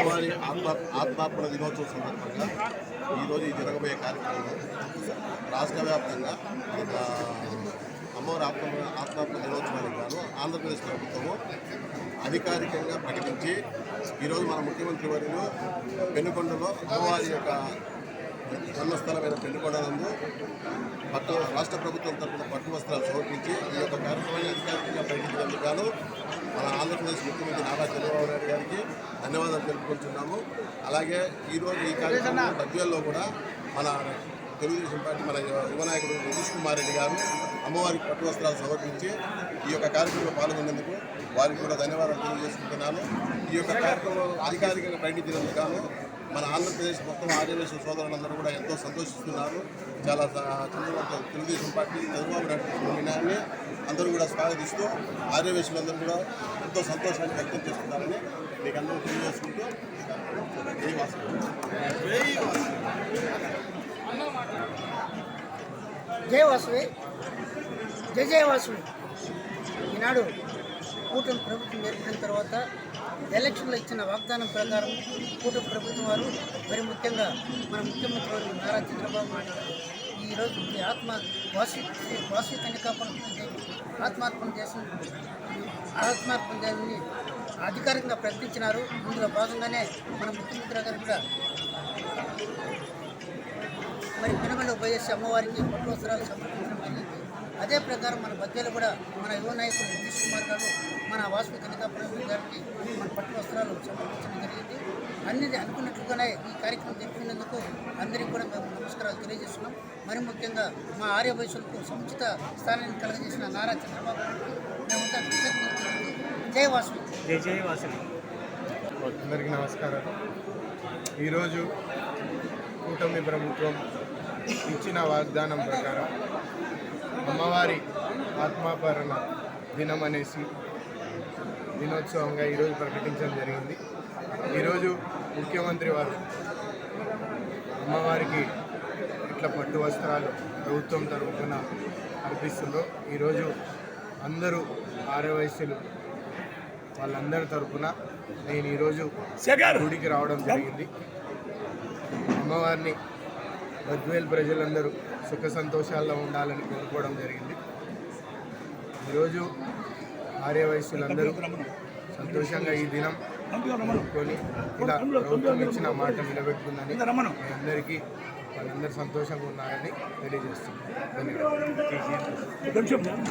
అమ్మవారి ఆత్మ ఆత్మార్పణ దినోత్సవం సందర్భంగా ఈరోజు ఈ జరగబోయే కార్యక్రమం రాష్ట్ర వ్యాప్తంగా అమ్మవారి ఆత్మ ఆత్మార్పణ దినోత్సవానికి గాను ఆంధ్రప్రదేశ్ ప్రభుత్వము అధికారికంగా ప్రకటించి ఈరోజు మన ముఖ్యమంత్రి వర్యులు పెనుకొండలో అమ్మవారి యొక్క జన్మస్థలమైన పెనుకొండ నందు పట్టు రాష్ట్ర ప్రభుత్వం తరఫున పట్టు వస్త్రాలు సమర్పించి ఈ యొక్క కార్యక్రమాన్ని అధికారికంగా ప్రకటించినందుకు గాను ఆంధ్రప్రదేశ్ ముఖ్యమంత్రి నారా చంద్రబాబు నాయుడు గారికి ధన్యవాదాలు తెలుపుకుంటున్నాము. అలాగే ఈరోజు ఈ కార్యక్రమం బద్వేల్లో కూడా మన తెలుగుదేశం పార్టీ మన యువనాయకుడు నితీష్ కుమార్ రెడ్డి గారు అమ్మవారికి పట్టు వస్త్రాలు సమర్పించి ఈ యొక్క కార్యక్రమంలో పాల్గొన్నందుకు వారికి కూడా ధన్యవాదాలు తెలియజేసుకుంటున్నాను. ఈ యొక్క కార్యక్రమం అధికారికంగా ప్రకటించినందుకు కాను మన ఆంధ్రప్రదేశ్ మొత్తం ఆదివేశ సోదరులందరూ కూడా ఎంతో సంతోషిస్తున్నారు. చాలా చంద్రబాబు తెలుగుదేశం పార్టీ చంద్రబాబు నాయుడు తీసుకున్న నిర్ణయాన్ని అందరూ కూడా స్వాగతిస్తూ ఆదివేశులందరూ కూడా ఎంతో సంతోషాన్ని వ్యక్తం చేస్తున్నారని మీకు అందరూ తెలియజేసుకుంటూ జయ వాసు జై వాసువి జయ వాసువి ఈనాడు కూటమి ప్రభుత్వం ఏర్పడిన తర్వాత ఎలక్షన్లో ఇచ్చిన వాగ్దానం ప్రకారం కూటమి ప్రభుత్వం వారు మరి ముఖ్యంగా మన ముఖ్యమంత్రి నారా చంద్రబాబు నాయుడు గారు ఈరోజు ఈ ఆత్మ వాసి వాసి తనికాపన ఆత్మార్పణ చేసిన ఆత్మార్పణ చేయాలని అధికారికంగా ప్రకటించినారు. ఇందులో భాగంగానే మన ముఖ్యమంత్రి గారు కూడా మరి పెనుగొండ వైఎస్ అమ్మవారికి పట్టు వస్త్రాలు సమర్పించారు. అదే ప్రకారం మన మధ్యలో కూడా మన యువ నాయకుడు నితీష్ కుమార్ గారు మన వాసు కనికాపురం గారికి మన పట్టు వస్త్రాలు సమర్పించడం జరిగింది. అన్ని అనుకున్నట్లుగానే ఈ కార్యక్రమం జరిపినందుకు అందరికీ కూడా మేము నమస్కారాలు తెలియజేస్తున్నాం. మరి ముఖ్యంగా మా ఆర్య వయసులకు సముచిత స్థానాన్ని కలగజేసిన నారా చంద్రబాబు మేమంతా కృతజ్ఞతలు జై వాసు జై అందరికీ నమస్కారం ఈరోజు కూటమి ప్రభుత్వం ఇచ్చిన వాగ్దానం ప్రకారం అమ్మవారి ఆత్మాపరణ దినం అనేసి దినోత్సవంగా ఈరోజు ప్రకటించడం జరిగింది. ఈరోజు ముఖ్యమంత్రి వారు అమ్మవారికి ఇట్లా పట్టు వస్త్రాలు ప్రభుత్వం తరఫున అర్పిస్తుందో ఈరోజు అందరూ ఆరవయస్సులు వాళ్ళందరి తరఫున నేను ఈరోజు గుడికి రావడం జరిగింది. అమ్మవారిని బద్వేల్ ప్రజలందరూ సుఖ సంతోషాల్లో ఉండాలని కోరుకోవడం జరిగింది. ఈరోజు ఆర్యవయస్సులందరూ సంతోషంగా ఈ దినం కొనుక్కొని ఇలా ప్రభుత్వం ఇచ్చిన మాట నిలబెట్టుకుందని అందరికీ వాళ్ళందరూ సంతోషంగా ఉన్నారని తెలియజేస్తున్నాను. ధన్యవాదాలు.